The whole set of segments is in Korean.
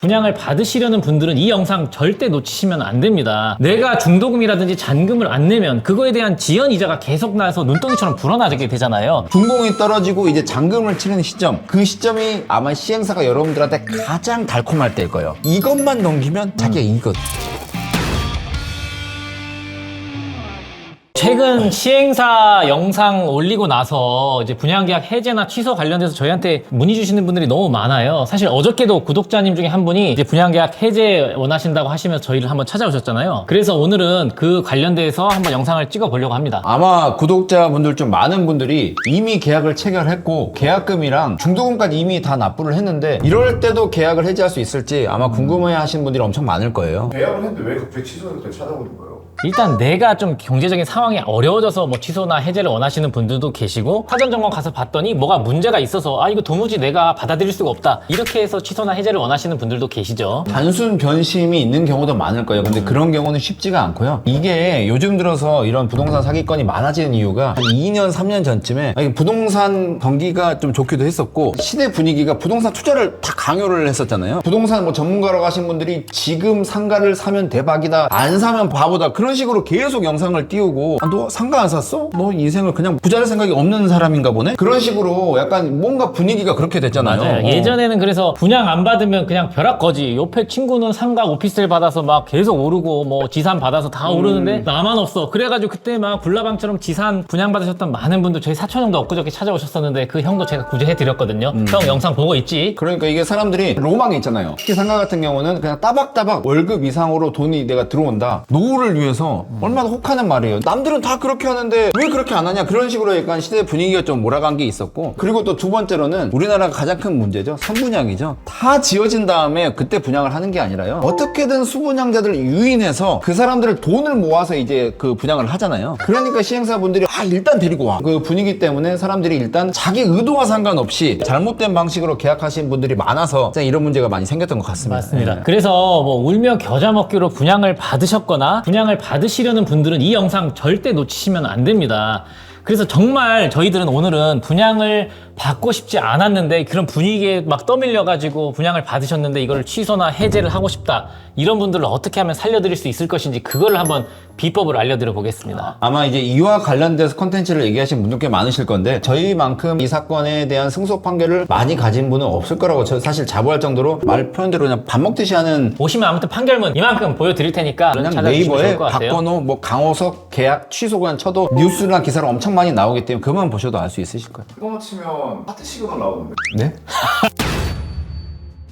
분양을 받으시려는 분들은 이 영상 절대 놓치시면 안 됩니다. 내가 중도금이라든지 잔금을 안 내면 그거에 대한 지연 이자가 계속 나서 눈덩이처럼 불어나게 되잖아요. 중공이 떨어지고 이제 잔금을 치는 시점 그 시점이 아마 시행사가 여러분들한테 가장 달콤할 때일 거예요 이것만 넘기면 자기가 이거 최근 시행사 영상 올리고 나서 이제 분양계약 해제나 취소 관련돼서 저희한테 문의 주시는 분들이 너무 많아요. 사실 어저께도 구독자님 중에 한 분이 이제 분양계약 해제 원하신다고 하시면서 저희를 한번 찾아오셨잖아요. 그래서 오늘은 그 관련돼서 한번 영상을 찍어 보려고 합니다. 아마 구독자분들 좀 많은 분들이 이미 계약을 체결했고 계약금이랑 중도금까지 이미 다 납부를 했는데 이럴 때도 계약을 해지할 수 있을지 아마 궁금해 하시는 분들이 엄청 많을 거예요 계약을 했는데 왜 갑자기 취소를 찾아오는 거예요? 일단 내가 좀 경제적인 상황이 어려워져서 뭐 취소나 해제를 원하시는 분들도 계시고 사전 점검 가서 봤더니 뭐가 문제가 있어서 아 이거 도무지 내가 받아들일 수가 없다 이렇게 해서 취소나 해제를 원하시는 분들도 계시죠. 단순 변심이 있는 경우도 많을 거예요. 근데 그런 경우는 쉽지가 않고요. 이게 요즘 들어서 이런 부동산 사기건이 많아지는 이유가 한 2년, 3년 전쯤에 부동산 경기가 좀 좋기도 했었고 시대 분위기가 부동산 투자를 다 강요를 했었잖아요. 부동산 뭐 전문가라고 하신 분들이 지금 상가를 사면 대박이다. 안 사면 바보다. 그런 식으로 계속 영상을 띄우고 아, 너 상가 안 샀어? 너 인생을 그냥 부자 될 생각이 없는 사람인가 보네? 그런 식으로 약간 뭔가 분위기가 그렇게 됐잖아요. 맞아요. 어. 예전에는 그래서 분양 안 받으면 그냥 벼락 거지. 옆에 친구는 상가 오피스텔 받아서 막 계속 오르고 뭐 지산 받아서 다 오르는데 나만 없어. 그래가지고 그때 막 불나방처럼 지산 분양 받으셨던 많은 분들 저희 사촌 형도 엊그저께 찾아오셨었는데 그 형도 제가 구제해 드렸거든요. 형 영상 보고 있지? 그러니까 이게 사람들이 로망이 있잖아요. 특히 상가 같은 경우는 그냥 따박따박 월급 이상으로 돈이 내가 들어온다. 노후를 위해서 얼마나 혹하는 말이에요. 남들은 다 그렇게 하는데 왜 그렇게 안 하냐? 그런 식으로 약간 시대 분위기가 좀 몰아간 게 있었고 그리고 또 두 번째로는 우리나라가 가장 큰 문제죠. 선분양이죠. 다 지어진 다음에 그때 분양을 하는 게 아니라요. 어떻게든 수분양자들을 유인해서 그 사람들을 돈을 모아서 이제 그 분양을 하잖아요. 그러니까 시행사분들이 아 일단 데리고 와. 그 분위기 때문에 사람들이 일단 자기 의도와 상관없이 잘못된 방식으로 계약하신 분들이 많아서 이런 문제가 많이 생겼던 것 같습니다. 맞습니다. 네. 그래서 뭐 울며 겨자 먹기로 분양을 받으셨거나 분양을 받 으시려는 분들은 이 영상 절대 놓치시면 안 됩니다. 그래서 정말 저희들은 오늘은 분양을 받고 싶지 않았는데 그런 분위기에 막 떠밀려가지고 분양을 받으셨는데 이걸 취소나 해제를 하고 싶다. 이런 분들을 어떻게 하면 살려드릴 수 있을 것인지 그걸 한번 비법을 알려드려 보겠습니다. 아마 이제 이와 관련돼서 컨텐츠를 얘기하신 분들 꽤 많으실 건데 저희만큼 이 사건에 대한 승소 판결을 많이 가진 분은 없을 거라고 저 사실 자부할 정도로 말 표현대로 그냥 밥 먹듯이 하는 보시면 아무튼 판결문 이만큼 보여드릴 테니까 그냥 네이버에. 박건호, 뭐 강호석 계약 취소 그냥 쳐도 뉴스나 기사로 엄청 많이 나오기 때문에 그만 보셔도 알 수 있으실 거예요. 그거만 치면 하트 시그널 나오는데 네?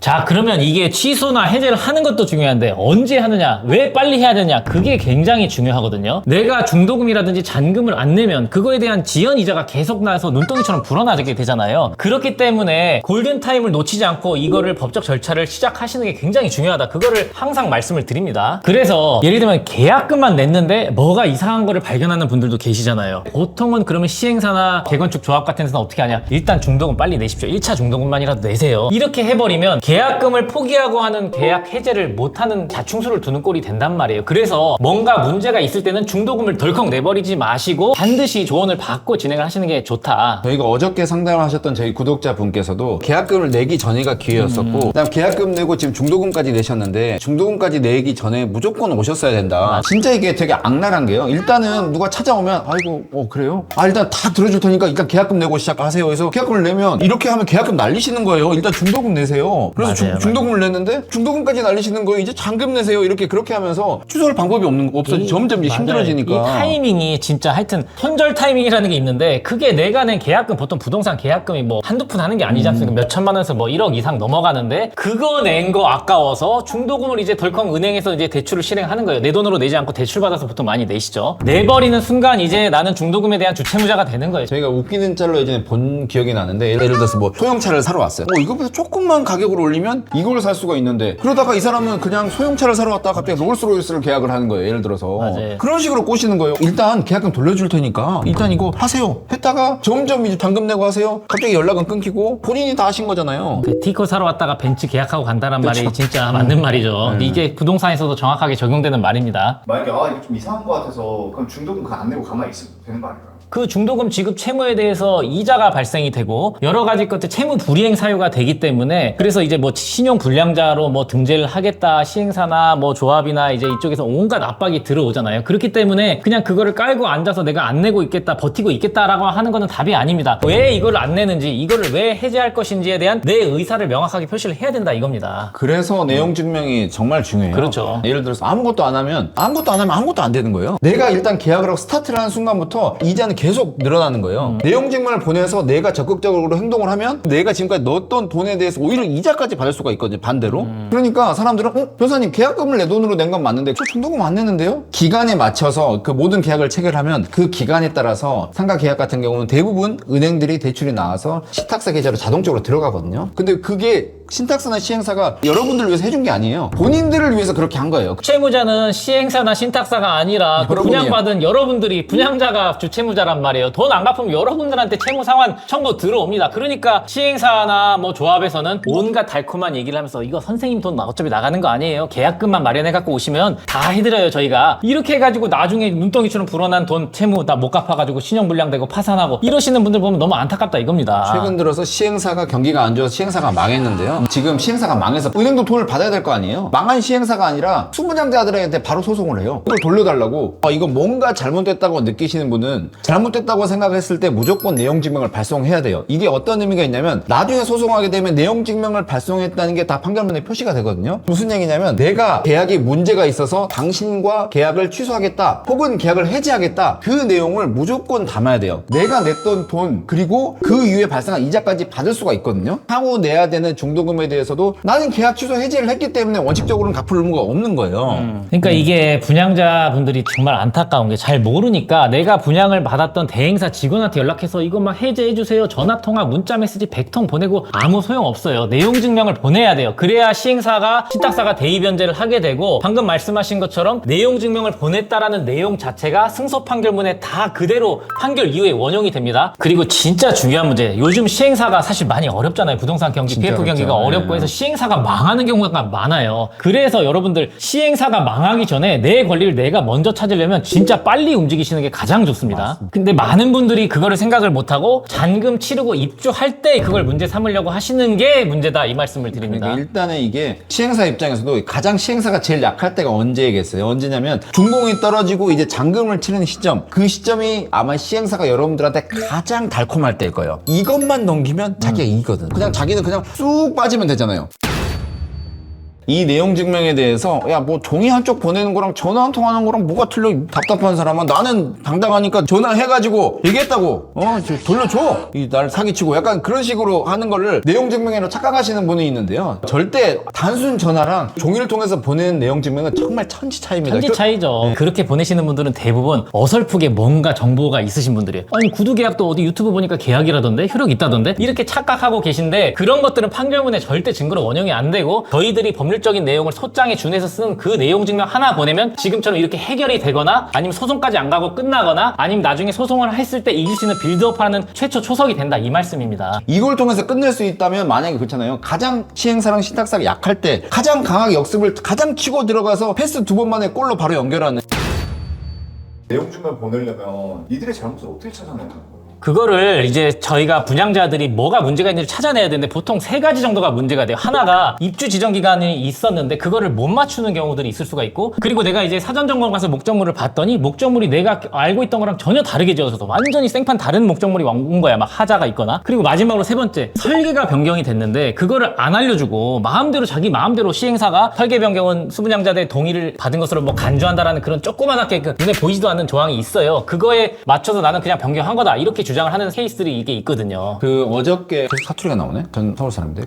자, 그러면 이게 취소나 해제를 하는 것도 중요한데 언제 하느냐, 왜 빨리 해야 되냐, 그게 굉장히 중요하거든요. 내가 중도금이라든지 잔금을 안 내면 그거에 대한 지연 이자가 계속 나서 눈덩이처럼 불어나게 되잖아요. 그렇기 때문에 골든타임을 놓치지 않고 이거를 법적 절차를 시작하시는 게 굉장히 중요하다. 그거를 항상 말씀을 드립니다. 그래서 예를 들면 계약금만 냈는데 뭐가 이상한 거를 발견하는 분들도 계시잖아요. 보통은 그러면 시행사나 재건축 조합 같은 데서는 어떻게 하냐? 일단 중도금 빨리 내십시오. 1차 중도금만이라도 내세요. 이렇게 해버리면 계약금을 포기하고 하는 계약 해제를 못하는 자충수를 두는 꼴이 된단 말이에요. 그래서 뭔가 문제가 있을 때는 중도금을 덜컥 내버리지 마시고 반드시 조언을 받고 진행을 하시는 게 좋다. 저희가 어저께 상담을 하셨던 저희 구독자 분께서도 계약금을 내기 전에가 기회였었고 그다음 계약금 내고 지금 중도금까지 내셨는데 중도금까지 내기 전에 무조건 오셨어야 된다. 진짜 이게 되게 악랄한 게요. 일단은 누가 찾아오면 아이고 어 그래요? 아 일단 다 들어줄 테니까 일단 계약금 내고 시작하세요. 그래서 계약금을 내면 이렇게 하면 계약금 날리시는 거예요. 일단 중도금 내세요. 그래서 중- 맞아요, 중도금을 냈는데 중도금까지 날리시는 거예요. 이제 잔금 내세요. 이렇게 그렇게 하면서 취소할 방법이 없는 없어 점점 이제 맞아요. 힘들어지니까. 이 타이밍이 진짜 하여튼 손절 타이밍이라는 게 있는데 그게 내가 낸 계약금 보통 부동산 계약금이 뭐 한두 푼 하는 게 아니지 않습니까? 몇 천만 원에서 뭐 1억 이상 넘어가는데 그거 낸 거 아까워서 중도금을 이제 덜컥 은행에서 이제 대출을 실행하는 거예요. 내 돈으로 내지 않고 대출 받아서 보통 많이 내시죠. 내버리는 순간 이제 나는 중도금에 대한 주체무자가 되는 거예요. 저희가 웃기는 짤로 예전에 본 기억이 나는데 예를 들어서 뭐 소형차를 사러 왔어요. 어, 이거보다 조금만 가격을 올리면 이걸 살 수가 있는데 그러다가 이 사람은 그냥 소형차를 사러 왔다가 갑자기 롤스로이스를 계약을 하는 거예요. 예를 들어서 맞아요. 그런 식으로 꼬시는 거예요. 일단 계약금 돌려줄 테니까 일단 이거 하세요. 했다가 점점 이제 당금 내고 하세요. 갑자기 연락은 끊기고 본인이 다 하신 거잖아요. 그 티코 사러 왔다가 벤츠 계약하고 간다는 말이. 진짜 맞는 말이죠. 이게 부동산에서도 정확하게 적용되는 말입니다. 만약에 아 이거 좀 이상한 거 같아서 그럼 중도금 그거 안 내고 가만히 있으면 되는 거 아닌가요? 그 중도금 지급 채무에 대해서 이자가 발생이 되고 여러 가지 것들 채무 불이행 사유가 되기 때문에 그래서 이제 뭐 신용 불량자로 뭐 등재를 하겠다 시행사나 뭐 조합이나 이제 이쪽에서 온갖 압박이 들어오잖아요. 그렇기 때문에 그냥 그거를 깔고 앉아서 내가 안 내고 있겠다 버티고 있겠다라고 하는 거는 답이 아닙니다. 왜 이걸 안 내는지 이거를 왜 해제할 것인지에 대한 내 의사를 명확하게 표시를 해야 된다 이겁니다. 그래서 내용 증명이 정말 중요해요. 그렇죠. 예를 들어서 아무것도 안 하면 아무것도 안 하면 아무것도 안 되는 거예요. 내가 일단 계약을 하고 스타트를 하는 순간부터 이자는 계속 늘어나는 거예요. 내용 증명을 보내서 내가 적극적으로 행동을 하면 내가 지금까지 넣었던 돈에 대해서 오히려 이자까지 받을 수가 있거든요. 반대로. 그러니까 사람들은 어 변호사님 계약금을 내 돈으로 낸 건 맞는데 저 중도금 안 내는데요? 기간에 맞춰서 그 모든 계약을 체결하면 그 기간에 따라서 상가 계약 같은 경우는 대부분 은행들이 대출이 나와서 신탁사 계좌로 자동적으로 들어가거든요. 근데 그게 신탁사나 시행사가 여러분들을 위해서 해준 게 아니에요. 본인들을 위해서 그렇게 한 거예요. 채무자는 시행사나 신탁사가 아니라 그 여러분이에요. 분양받은 여러분들이 분양자가 주채무자란 말이에요. 돈 안 갚으면 여러분들한테 채무 상환 청구 들어옵니다. 그러니까 시행사나 뭐 조합에서는 온갖 달콤한 얘기를 하면서 이거 선생님 돈 어차피 나가는 거 아니에요. 계약금만 마련해 갖고 오시면 다 해드려요 저희가. 이렇게 해가지고 나중에 눈덩이처럼 불어난 돈 채무 다못 갚아가지고 신용불량되고 파산하고 이러시는 분들 보면 너무 안타깝다 이겁니다. 최근 들어서 시행사가 경기가 안 좋아서 시행사가 망했는데요. 지금 시행사가 망해서 은행도 돈을 받아야 될 거 아니에요. 망한 시행사가 아니라 수분양자들한테 바로 소송을 해요. 이걸 돌려달라고. 아, 이거 뭔가 잘못됐다고 느끼시는 분은 잘못됐다고 생각했을 때 무조건 내용 증명을 발송해야 돼요. 이게 어떤 의미가 있냐면 나중에 소송하게 되면 내용 증명을 발송했다는 게 다 판결문에 표시가 되거든요. 무슨 얘기냐면 내가 계약에 문제가 있어서 당신과 계약을 취소하겠다 혹은 계약을 해지하겠다 그 내용을 무조건 담아야 돼요. 내가 냈던 돈 그리고 그 이후에 발생한 이자까지 받을 수가 있거든요. 향후 내야 되는 중도금 에 대해서도 나는 계약 취소 해지를 했기 때문에 원칙적으로는 갚을 의무가 없는 거예요. 그러니까 이게 분양자분들이 정말 안타까운 게 잘 모르니까 내가 분양을 받았던 대행사 직원한테 연락해서 이거 막 해제해 주세요. 전화 통화 문자 메시지 100통 보내고 아무 소용 없어요. 내용 증명을 보내야 돼요. 그래야 시행사가 신탁사가 대의 변제를 하게 되고 방금 말씀하신 것처럼 내용 증명을 보냈다라는 내용 자체가 승소 판결문에 다 그대로 판결 이후에 원용이 됩니다. 그리고 진짜 중요한 문제. 요즘 시행사가 사실 많이 어렵잖아요. 부동산 경기 PF 경기가 어렵죠. 어렵고 네. 해서 시행사가 망하는 경우가 많아요. 그래서 여러분들 시행사가 망하기 전에 내 권리를 내가 먼저 찾으려면 진짜 빨리 움직이시는 게 가장 좋습니다. 근데 많은 분들이 그거를 생각을 못하고 잔금 치르고 입주할 때 그걸 문제 삼으려고 하시는 게 문제다 이 말씀을 드립니다. 그러니까 일단은 이게 시행사 입장에서도 가장 시행사가 제일 약할 때가 언제겠어요? 언제냐면 준공이 떨어지고 이제 잔금을 치는 시점 그 시점이 아마 시행사가 여러분들한테 가장 달콤할 때일 거예요. 이것만 넘기면 자기가 이기거든. 그냥 자기는 그냥 쑥 빠지면 되잖아요. 이 내용 증명에 대해서 야 뭐 종이 한쪽 보내는 거랑 전화 한 통 하는 거랑 뭐가 틀려? 답답한 사람은 나는 당당하니까 전화해가지고 얘기했다고. 어저 돌려줘. 이 날 사기치고 약간 그런 식으로 하는 거를 내용 증명으로 착각하시는 분이 있는데요. 절대 단순 전화랑 종이를 통해서 보내는 내용 증명은 정말 천지 차이입니다. 천지 차이죠. 그렇게 보내시는 분들은 대부분 어설프게 뭔가 정보가 있으신 분들이에요. 아니 구두 계약도 어디 유튜브 보니까 계약이라던데? 효력 있다던데? 이렇게 착각하고 계신데 그런 것들은 판결문에 절대 증거로 원형이 안 되고 저희들이 법률 적인 내용을 소장에 준해서 쓰는 그 내용 증명 하나 보내면 지금처럼 이렇게 해결이 되거나 아니면 소송까지 안 가고 끝나거나 아니면 나중에 소송을 했을 때 이길 수 있는 빌드업하는 최초 초석이 된다 이 말씀입니다. 이걸 통해서 끝낼 수 있다면 만약에 그렇잖아요. 가장 시행사랑 신탁사가 약할 때 가장 강하게 역습을 가장 치고 들어가서 패스 두 번 만에 골로 바로 연결하는 내용 증명 보내려면 이들의 잘못을 어떻게 찾아내는 거예요? 그거를 이제 저희가 분양자들이 뭐가 문제가 있는지 찾아내야 되는데 보통 세 가지 정도가 문제가 돼요. 하나가 입주 지정 기간이 있었는데 그거를 못 맞추는 경우들이 있을 수가 있고 그리고 내가 이제 사전 점검 가서 목적물을 봤더니 목적물이 내가 알고 있던 거랑 전혀 다르게 지어서 완전히 생판 다른 목적물이 온 거야. 막 하자가 있거나 그리고 마지막으로 세 번째 설계가 변경이 됐는데 그거를 안 알려주고 마음대로 자기 마음대로 시행사가 설계 변경은 수분양자들의 동의를 받은 것으로 뭐 간주한다라는 그런 조그만하게 그 눈에 보이지도 않는 조항이 있어요. 그거에 맞춰서 나는 그냥 변경한 거다 이렇게 주장을 하는 케이스들이 이게 있거든요. 그 어저께 사투리가 나오네. 전 서울 사람인데.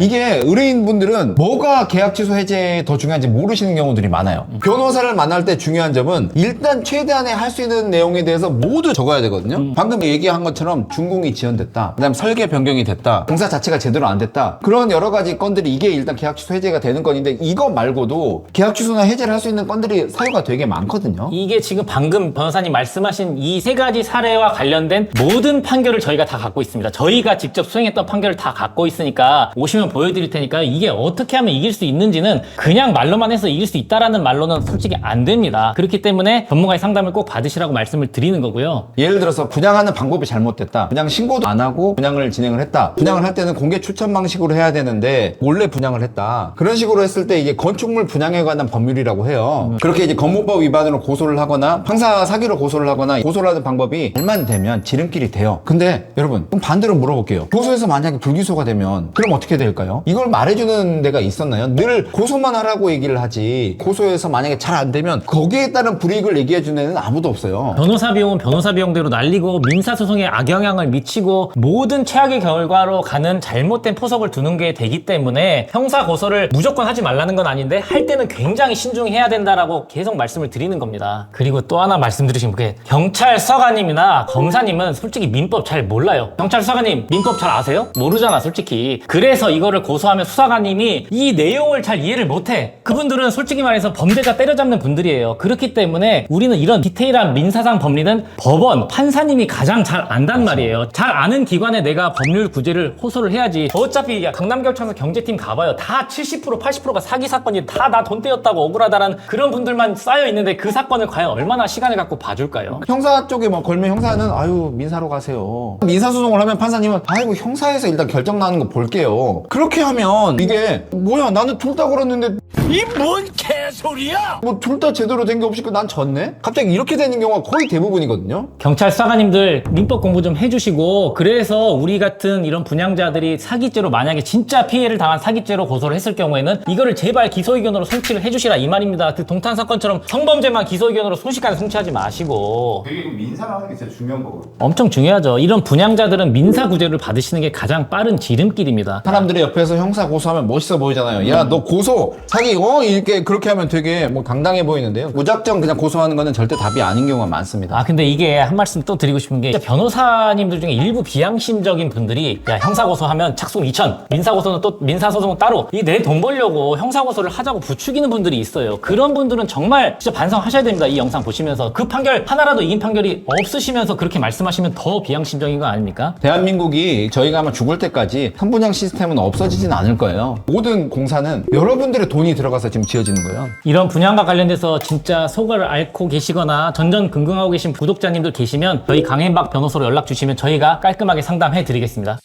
이게 의뢰인분들은 뭐가 계약 취소 해제에 더 중요한지 모르시는 경우들이 많아요. 변호사를 만날 때 중요한 점은 일단 최대한의 할 수 있는 내용에 대해서 모두 적어야 되거든요. 방금 얘기한 것처럼 준공이 지연됐다. 그다음 설계 변경이 됐다. 공사 자체가 제대로 안 됐다. 그런 여러 가지 건들이 이게 일단 계약 취소 해제가 되는 건인데 이거 말고도 계약 취소나 해제를 할 수 있는 건들이 사유가 되게 많거든요. 이게 지금 방금 변호사님 말씀하신 이 세 가지 사례와 관련된 모든 판결을 저희가 다 갖고 있습니다. 저희가 직접 수행했던 판결을 다 갖고 있으니까 오시면 보시면 보여드릴 테니까 이게 어떻게 하면 이길 수 있는지는 그냥 말로만 해서 이길 수 있다라는 말로는 솔직히 안 됩니다. 그렇기 때문에 전문가의 상담을 꼭 받으시라고 말씀을 드리는 거고요. 예를 들어서 분양하는 방법이 잘못됐다. 분양 신고도 안 하고 분양을 진행을 했다. 분양을 할 때는 공개 추천 방식으로 해야 되는데 몰래 분양을 했다. 그런 식으로 했을 때 이게 건축물 분양에 관한 법률이라고 해요. 그렇게 이제 건물법 위반으로 고소를 하거나 판사 사기로 고소를 하거나 고소를 하는 방법이 일만 되면 지름길이 돼요. 근데 여러분 그럼 반대로 물어볼게요. 고소해서 만약에 불기소가 되면 그럼 어떻게 될까 요? 이걸 말해주는 데가 있었나요? 늘 고소만 하라고 얘기를 하지 고소해서 만약에 잘 안 되면 거기에 따른 불이익을 얘기해주는 데는 아무도 없어요. 변호사 비용은 변호사 비용대로 날리고 민사소송에 악영향을 미치고 모든 최악의 결과로 가는 잘못된 포석을 두는 게 되기 때문에 형사 고소를 무조건 하지 말라는 건 아닌데 할 때는 굉장히 신중해야 된다라고 계속 말씀을 드리는 겁니다. 그리고 또 하나 말씀드리신 게 경찰 서가님이나 검사님은 솔직히 민법 잘 몰라요. 경찰 서가님 민법 잘 아세요? 모르잖아 솔직히. 그래서 이거 를 고소하면 수사관님이 이 내용을 잘 이해를 못해. 그분들은 솔직히 말해서 범죄자 때려잡는 분들이에요. 그렇기 때문에 우리는 이런 디테일한 민사상 법리는 법원, 판사님이 가장 잘 안단 말이에요. 잘 아는 기관에 내가 법률 구제를 호소를 해야지. 어차피 야, 강남경찰서 경제팀 가봐요. 다 70% 80%가 사기 사건이 다 나 돈 떼었다고 억울하다라는 그런 분들만 쌓여 있는데 그 사건을 과연 얼마나 시간을 갖고 봐줄까요? 형사 쪽에 뭐 걸면 형사는 아유 민사로 가세요. 민사 소송을 하면 판사님은 아이고 형사에서 일단 결정 나는 거 볼게요. 그렇게 하면 이게 뭐야 나는 둘다 그랬는데 이 뭔 개소리야! 뭐 둘 다 제대로 된 게 없이 그난 졌네? 갑자기 이렇게 되는 경우가 거의 대부분이거든요. 경찰 수사관님들 민법 공부 좀 해주시고 그래서 우리 같은 이런 분양자들이 사기죄로 만약에 진짜 피해를 당한 사기죄로 고소를 했을 경우에는 이거를 제발 기소 의견으로 송치를 해주시라 이 말입니다. 그 동탄 사건처럼 성범죄만 기소 의견으로 순식간에 송치하지 마시고 되게 이거 민사를 하는 게 진짜 중요한 거거든요. 엄청 중요하죠. 이런 분양자들은 민사 구제를 받으시는 게 가장 빠른 지름길입니다. 사람들이 옆에서 형사 고소하면 멋있어 보이잖아요. 야 너 고소 사기 어 이렇게 그렇게 하면 되게 뭐 당당해 보이는데요. 무작정 그냥 고소하는 거는 절대 답이 아닌 경우가 많습니다. 아 근데 이게 한 말씀 또 드리고 싶은 게 진짜 변호사님들 중에 일부 비양심적인 분들이 야 형사고소하면 착송 2천 민사고소는 또 민사소송은 따로 이 내 돈 벌려고 형사고소를 하자고 부추기는 분들이 있어요 그런 분들은 정말 진짜 반성하셔야 됩니다 이 영상 보시면서 그 판결 하나라도 이긴 판결이 없으시면서 그렇게 말씀하시면 더 비양심적인 거 아닙니까? 대한민국이 저희가 아마 죽을 때까지 선분양 시스템은 없어지진 않을 거예요. 모든 공사는 여러분들의 돈이 들어가서 지금 지어지는 거예요. 이런 분양과 관련돼서 진짜 속을 앓고 계시거나 전전긍긍하고 계신 구독자님들 계시면 저희 강hen박 변호사로 연락 주시면 저희가 깔끔하게 상담해 드리겠습니다